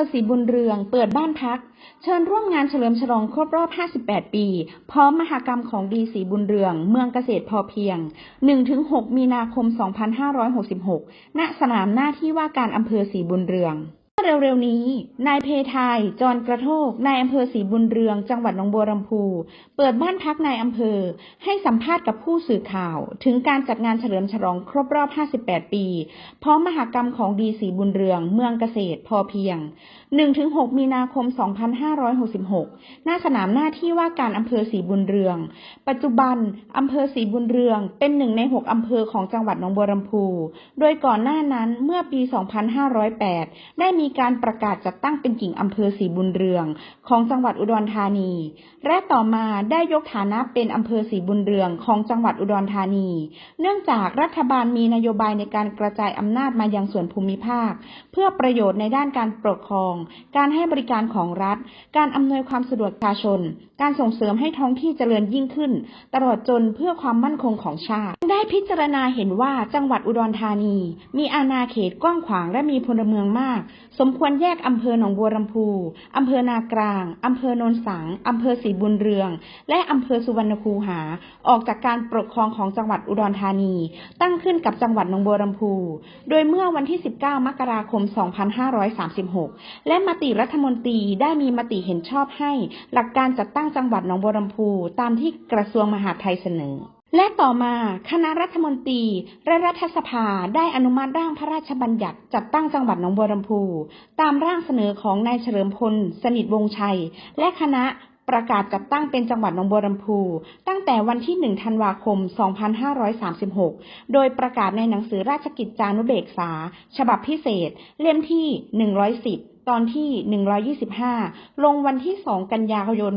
อศรีบุญเรือง เปิดบ้านพัก เชิญร่วมงานเฉลิมฉลองครบรอบ 58 ปี พร้อมมหกรรมของดีศรีบุญเรือง เมืองเกษตรพอเพียง 1-6 มีนาคม 2566 ณ สนามหน้าที่ว่าการอำเภอศรีบุญเรือง เร็วๆนี้ นายเพทาย จรกระโทก นายอำเภอศรีบุญเรือง จังหวัดหนองบัวลำพู เปิดบ้านพักนายอำเภอ ให้สัมภาษณ์กับผู้สื่อข่าว ถึงการจัดงานเฉลิมฉลองครบรอบ 58 ปี พร้อมมหากรรมของดีศรีบุญเรือง เมืองเกษตรพอเพียง 1-6 มีนาคม 2566 หน้าสนามหน้าที่ว่าการอำเภอศรีบุญเรือง ปัจจุบันอำเภอศรีบุญเรือง เป็นหนึ่งใน 6 อำเภอของจังหวัดหนองบัวลำพู โดยก่อนหน้านั้นเมื่อปี 2508 ได้มีการประกาศจัดตั้งเป็นกิ่งอำเภอศรีบุญเรือง ของจังหวัดอุดรธานี และต่อมาได้ยกฐานะเป็นอำเภอศรีบุญเรืองของจังหวัดอุดรธานี เนื่องจากรัฐบาลมีนโยบายในการกระจายอำนาจมายังส่วนภูมิภาค เพื่อประโยชน์ในด้านการปกครอง การให้บริการของรัฐ การอำนวยความสะดวกประชาชน การส่งเสริมให้ท้องที่เจริญยิ่งขึ้น ตลอดจนเพื่อความมั่นคงของชาติ ได้พิจารณาเห็นว่าจังหวัดอุดรธานี มีอาณาเขตกว้างขวางและมีพลเมืองมากสมควรแยกอำเภอหนองบัวลำพู อำเภอนากลาง อำเภอโนนสัง อำเภอศรีบุญเรือง และอำเภอสุวรรณคูหา ออกจากการปกครองของจังหวัดอุดรธานี ตั้งขึ้นกับจังหวัดหนองบัวลำพู โดยเมื่อวันที่ 19 มกราคม 2536 และมติรัฐมนตรีได้มีมติเห็นชอบให้ หลักการจัดตั้งจังหวัดหนองบัวลำพู ตามที่กระทรวงมหาดไทยเสนอ และต่อมาคณะรัฐมนตรีและรัฐสภาได้อนุมัติร่างพระราชบัญญัติจัดตั้งจังหวัดหนองบัวลำพู ตามร่างเสนอของนายเฉลิมพล สนิทวงศ์ชัย และคณะประกาศจัดตั้งเป็นจังหวัดหนองบัวลำพู ตั้งแต่วันที่ 1 ธันวาคม 2536 โดยประกาศในหนังสือราชกิจจานุเบกษา ฉบับพิเศษ เล่มที่ 110 ตอนที่ 125 ลงวันที่ 2 กันยายน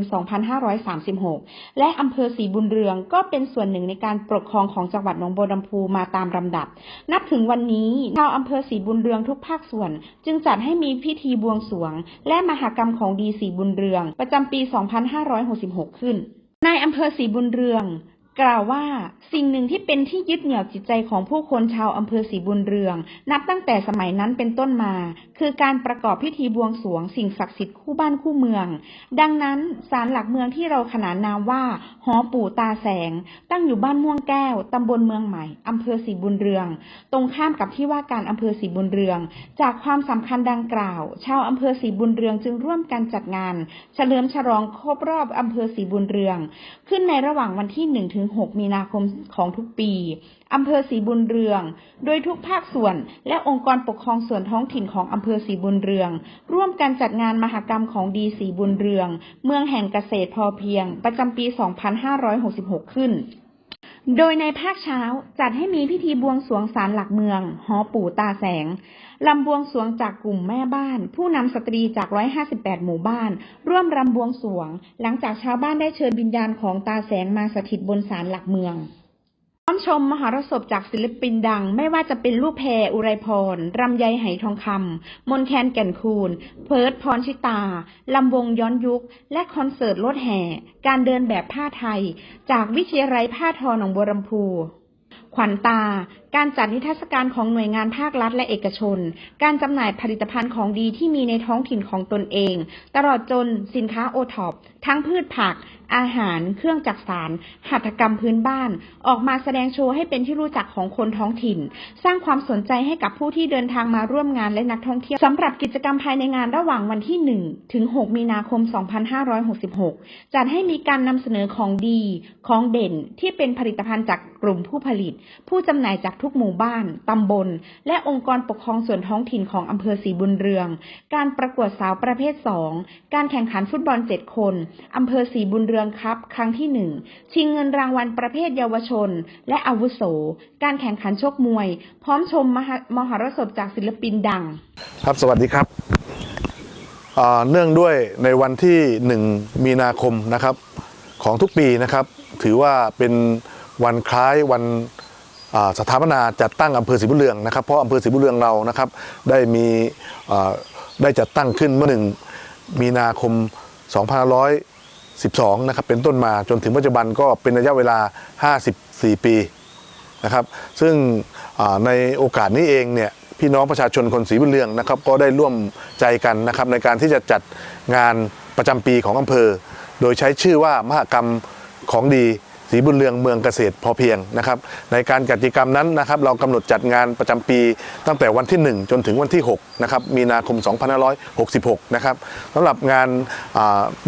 2536 และอำเภอศรีบุญเรืองก็เป็นส่วนหนึ่งในการปกครองของจังหวัดหนองบัวลำพูมาตามลำดับ นับถึงวันนี้ชาวอำเภอศรีบุญเรืองทุกภาคส่วน จึงจัดให้มีพิธีบวงสรวง และมหากรรมของดีศรีบุญเรือง ประจำปี 2566 ขึ้นนายอำเภอศรีบุญเรือง กล่าวว่าสิ่งหนึ่งที่เป็นที่ยึดเหนี่ยวจิตใจของผู้คนชาวอำเภอศรีบุญเรือง นับตั้งแต่สมัยนั้นเป็นต้นมา คือการประกอบพิธีบวงสรวงสิ่งศักดิ์สิทธิ์คู่บ้านคู่เมือง ดังนั้นศาลหลักเมืองที่เราขนานนามว่า หอปู่ตาแสง ตั้งอยู่บ้านม่วงแก้วตำบลเมืองใหม่อำเภอศรีบุญเรือง ตรงข้ามกับที่ว่าการอำเภอศรีบุญเรือง จากความสำคัญดังกล่าว ชาวอำเภอศรีบุญเรืองจึงร่วมกันจัดงาน เฉลิมฉลองครบรอบอำเภอศรีบุญเรือง ขึ้นในระหว่างวันที่1ถึง6 มีนาคมของทุกปี อำเภอศรีบุญเรือง โดยทุกภาคส่วนและองค์กรปกครองส่วนท้องถิ่นของอำเภอศรีบุญเรือง ร่วมกันจัดงานมหกรรมของดีศรีบุญเรือง เมืองแห่งเกษตรพอเพียง ประจำปี 2566 ขึ้น โดยในภาคเช้าจัดให้มีพิธีบวงสวงศาลหลักเมือง หอปู่ตาแสง ลำบวงสวงจากกลุ่มแม่บ้าน ผู้นำสตรีจาก 158 หมู่บ้าน ร่วมรำบวงสวง หลังจากชาวบ้านได้เชิญวิญญาณของตาแสงมาสถิตบนศาลหลักเมือง พร้อมชมมหรสพจากศิลปินดัง ไม่ว่าจะเป็นลูกแพรอุไรพรรำไยไหทองคำมนแคนแก่นคูนเพิร์ดพรชิตา ลำวงย้อนยุค และคอนเสิร์ตรถแห่ การเดินแบบผ้าไทย จากวิทยาลัยผ้าทอหนองบัวลำพู ขวัญตา การจัดนิทรรศการของหน่วยงานภาครัฐและเอกชน การจำหน่ายผลิตภัณฑ์ของดีที่มีในท้องถิ่นของตนเอง ตลอดจนสินค้าโอท็อปทั้งพืชผัก อาหาร เครื่องจักสาร หัตถกรรมพื้นบ้าน ออกมาแสดงโชว์ให้เป็นที่รู้จักของคนท้องถิ่น สร้างความสนใจให้กับผู้ที่เดินทางมาร่วมงานและนักท่องเที่ยวสำหรับกิจกรรมภายในงานระหว่างวันที่ 1 ถึง 6 มีนาคม 2566 จัดให้มีการนำเสนอของดี ของเด่นที่เป็นผลิตภัณฑ์จากกลุ่มผู้ผลิต ผู้จำหน่ายจากทุกหมู่บ้าน ตำบล และองค์กรปกครองส่วนท้องถิ่นของอำเภอศรีบุญเรือง การประกวดสาวประเภท 2 การแข่งขันฟุตบอล 7 คนอำเภอศรีบุญเรืองครับ ครั้งที่ 1 ชิงเงินรางวัลประเภทเยาวชน และอาวุโส การแข่งขันชกมวย พร้อมชมมหรสพจากศิลปินดัง ครับสวัสดีครับเนื่องด้วยในวันที่ 1 มีนาคมนะครับของทุกปีนะครับ ถือว่าเป็นวันคล้ายวัน สถาปนาจัดตั้งอำเภอศรีบุญเรืองนะครับเพราะอำเภอศรีบุญเรืองเรานะครับได้มีได้จัดตั้งขึ้นเมื่อหนึ่งมีนาคม 2512 นะครับเป็นต้นมาจนถึงปัจจุบันก็เป็นระยะเวลา 54 ปีนะครับซึ่งในโอกาสนี้เองเนี่ยพี่น้องประชาชนคนศรีบุญเรืองนะครับก็ได้ร่วมใจกันนะครับในการที่จะจัดงานประจำปีของอำเภอ โดยใช้ชื่อว่ามหกรรมของดี ศรีบุญเรืองเมืองเกษตรพอเพียงนะครับ ในการกิจกรรมนั้นนะครับ เรากำหนดจัดงานประจำปี ตั้งแต่วันที่ 1 จนถึงวันที่6นะครับมีนาคม 2566 นะครับสำหรับงาน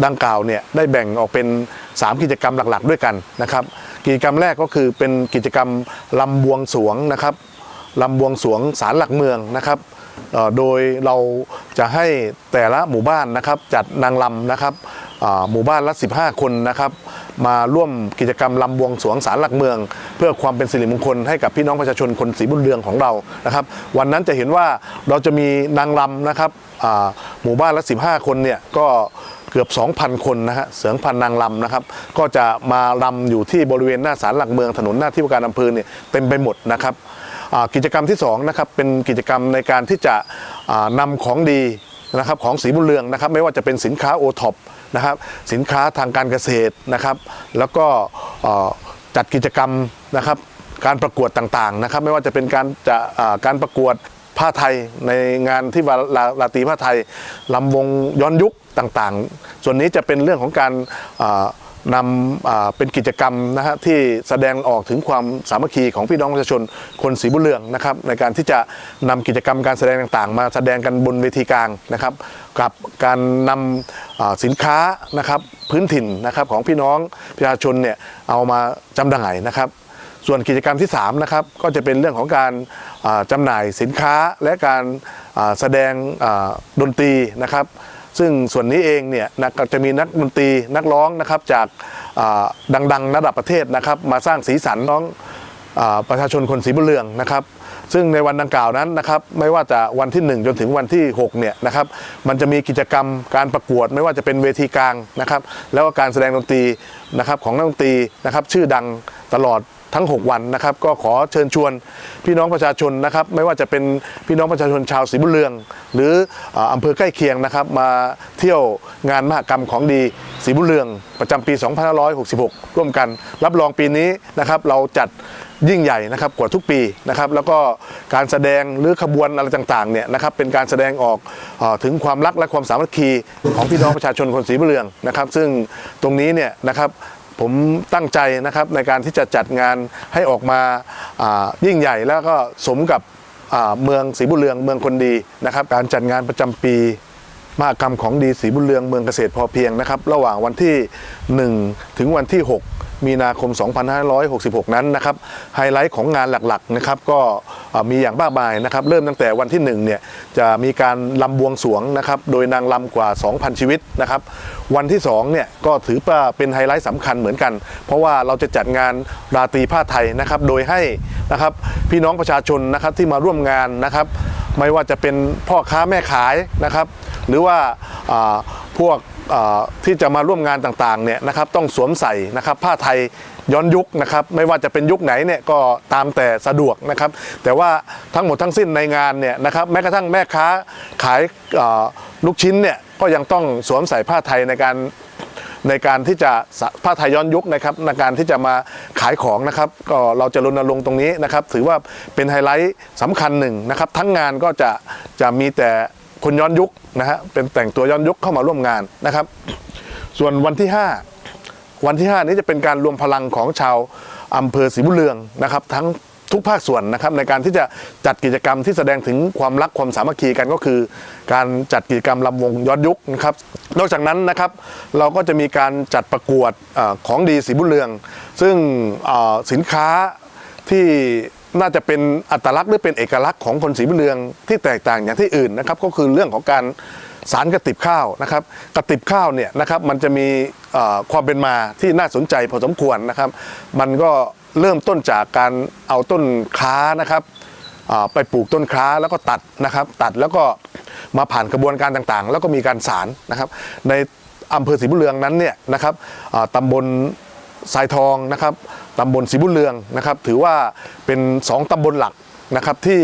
ดังกล่าวเนี่ยได้แบ่งออกเป็น 3 กิจกรรมหลักๆ ด้วยกันนะครับ กิจกรรมแรกก็คือเป็นกิจกรรมลำบวงสวงนะครับลำบวงสวงศาลหลักเมืองนะครับโดยเราจะให้แต่ละหมู่บ้านนะครับจัดนางลำนะครับหมู่บ้านละ 15 คนนะครับ มาร่วมกิจกรรมลำบวงสวงศาลหลักเมือง เพื่อความเป็นสิริมงคลให้กับพี่น้องประชาชนคนศรีบุญเรืองของเรานะครับ วันนั้นจะเห็นว่าเราจะมีนางลำนะครับหมู่บ้านละ 15 คนเนี่ยก็เกือบ 2,000 คนนะฮะเสืองพันนางลำนะครับ ก็จะมาลำอยู่ที่บริเวณหน้าศาลหลักเมืองถนนหน้าที่ว่าการอำเภอเนี่ยเต็มไปหมดนะครับกิจกรรมที่2นะครับเป็นกิจกรรมในการที่จะอ่านำของดีนะครับของศรีบุญเรืองนะครับ ไม่ว่าจะเป็นสินค้าโอท็อป นะครับ สินค้าทางการเกษตรนะครับ แล้วก็จัดกิจกรรมนะครับ การประกวดต่างๆนะครับ ไม่ว่าจะเป็นการจะการประกวดผ้าไทยในงานที่วาลาลาตีผ้าไทยลำวงย้อนยุคต่างๆ ส่วนนี้จะเป็นเรื่องของการา นำเป็นกิจกรรมนะฮะที่แสดงออกถึงความสามัคคีของพี่น้องประชาชนคนศรีบุญเรืองนะครับในการที่จะนำกิจกรรมการแสดงต่างๆ มาแสดงกันบนเวทีกลางนะครับ กับการนำอ่าสินค้านะครับพื้นถิ่นนะครับของพี่น้องประชาชนเนี่ยเอามาจำหน่ายนะครับส่วนกิจกรรมที่3นะครับก็จะเป็นเรื่องของการอ่าจำหน่ายสินค้าและการแสดงดนตรีนะครับ ซึ่งส่วนนี้เองเนี่ยจะมีนักดนตรีนักร้องนะครับจากดังๆ ระดับประเทศนะครับมาสร้างสีสันน้องอประชาชนคนศรีบุญเรืองนะครับ ซึ่งในวันดังกล่าวนั้นนะครับไม่ว่าจะวันที่ 1 จนถึงวันที่6เนี่ยนะครับมันจะมีกิจกรรมการประกวด ไม่ว่าจะเป็นเวทีกลางนะครับ แล้วก็การแสดงดนตรีนะครับของนักดนตรีนะครับชื่อดังตลอด ทั้ง 6 วันนะครับ ก็ขอเชิญชวนพี่น้องประชาชนนะครับ ไม่ว่าจะเป็นพี่น้องประชาชนชาวศรีบุญเรือง หรืออำเภอใกล้เคียงนะครับ มาเที่ยวงานมหกรรมของดีศรีบุญเรือง ประจำปี 2566 ร่วมกัน รับรองปีนี้นะครับเราจัดยิ่งใหญ่นะครับกว่าทุกปีนะครับแล้วก็การแสดงหรือขบวนอะไรต่างๆเนี่ยนะครับเป็นการแสดงออกออถึงความรักและความสามัคคีของพี่น้องประชาชนคนศรีบุญเรืองนะครับ ซึ่งตรงนี้เนี่ยนะครับ ผมตั้งใจนะครับในการที่จะจัดงานให้ออกมายิ่งใหญ่แล้วก็สมกับเมืองศรีบุญเรืองเมืองคนดีนะครับ การจัดงานประจำปี มหกรรมของดีศรีบุญเรืองเมืองเกษตรพอเพียงนะครับ ระหว่างวันที่ 1 ถึงวันที่ 6 มีนาคม 2566 นั้นนะครับไฮไลท์ของงานหลักๆนะครับก็มีอย่างมากมายนะครับ เริ่มตั้งแต่วันที่1เนี่ยจะมีการลำบวงสวงนะครับโดยนางลำกว่า 2,000 ชีวิตนะครับ วันที่2เนี่ยก็ถือว่าเป็นไฮไลท์สำคัญเหมือนกัน เพราะว่าเราจะจัดงานราตรีผ้าไทยนะครับโดยให้นะครับพี่น้องประชาชนนะครับที่มาร่วมงานนะครับ ไม่ว่าจะเป็นพ่อค้าแม่ขายนะครับ หรือว่าพวกที่จะมาร่วมงานต่างๆเนี่ยนะครับต้องสวมใส่นะครับผ้าไทยย้อนยุคนะครับไม่ว่าจะเป็นยุคไหนเนี่ยก็ตามแต่สะดวกนะครับ แต่ว่าทั้งหมดทั้งสิ้นในงานเนี่ยนะครับแม้กระทั่งแม่ค้าขายลูกชิ้นเนี่ยก็ยังต้องสวมใส่ผ้าไทยในการในการที่จะผ้าไทยย้อนยุคนะครับในการที่จะมาขายของนะครับก็เราจะรณรงค์ตรงนี้นะครับ ถือว่าเป็นไฮไลท์สำคัญหนึ่งนะครับ ทั้งงานก็จะจะมีแต่ คนย้อนยุคนะฮะเป็นแต่งตัวย้อนยุคเข้ามาร่วมงานนะครับ ส่วนวันที่ 5 วันที่ 5 นี้จะเป็นการรวมพลังของชาวอำเภอศรีบุญเรืองนะครับ ทั้งทุกภาคส่วนนะครับในการที่จะจัดกิจกรรมที่แสดงถึงความรักความสามัคคีกันก็คือ การจัดกิจกรรมลำวงย้อนยุคนะครับ นอกจากนั้นนะครับเราก็จะมีการจัดประกวดอของดีศรีบุญเรือง ซึ่งสินค้าที่ น่าจะเป็นอัตลักษณ์หรือเป็นเอกลักษณ์ของคนศรีบุญเรืองที่แตกต่างอย่างที่อื่นนะครับก็คือเรื่องของการสารกระติบข้าวนะครับกระติบข้าวเนี่ยนะครับมันจะมีความเป็นมาที่น่าสนใจพอสมควรนะครับ มันก็เริ่มต้นจากการเอาต้นค้านะครับไปปลูกต้นค้าแล้วก็ตัดนะครับ ตัดแล้วก็มาผ่านกระบวนการต่างๆ แล้วก็มีการสารนะครับ ในอำเภอศรีบุญเรืองนั้นเนี่ยนะครับตำบล ทรายทองนะครับตำบลศรีบุญเรืองนะครับ ถือว่าเป็นสองตำบลหลักนะครับที่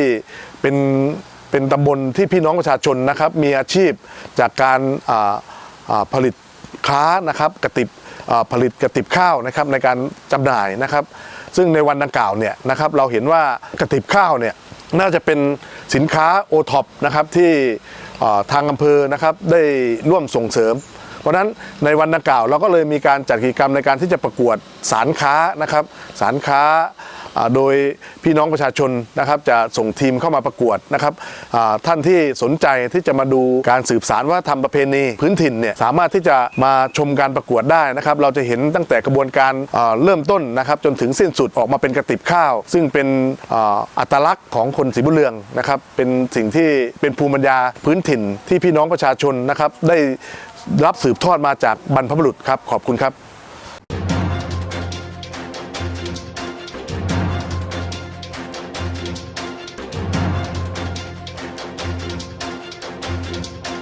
เป็นเป็นตำบลที่พี่น้องประชาชนนะครับ มีอาชีพจากการผลิตค้านะครับกระติบผลิตกระติบข้าวนะครับในการจำหน่ายนะครับ ซึ่งในวันดังกล่าวเนี่ยนะครับเราเห็นว่ากระติบข้าวเนี่ยน่าจะเป็นสินค้าโอท็อปนะครับที่ทางอำเภอนะครับได้ร่วมส่งเสริม เพราะฉะนั้นในวันดังกล่าวเราก็เลยมีการจัดกิจกรรมในการที่จะประกวดสารค้านะครับสารค้าโดยพี่น้องประชาชนนะครับจะส่งทีมเข้ามาประกวดนะครับท่านที่สนใจที่จะมาดูการสืบสารวัฒนธรรมประเพณีพื้นถิ่นเนี่ยสามารถที่จะมาชมการประกวดได้นะครับ เราจะเห็นตั้งแต่กระบวนการเริ่มต้นนะครับจนถึงสิ้นสุดออกมาเป็นกระติบข้าว ซึ่งเป็นอัตลักษณ์ของคนศรีบุญเรืองนะครับเป็นสิ่งที่เป็นภูมิปัญญาพื้นถิ่นที่พี่น้องประชาชนนะครับได้ รับสืบทอดมาจากบรรพบุรุษครับ ขอบคุณครับ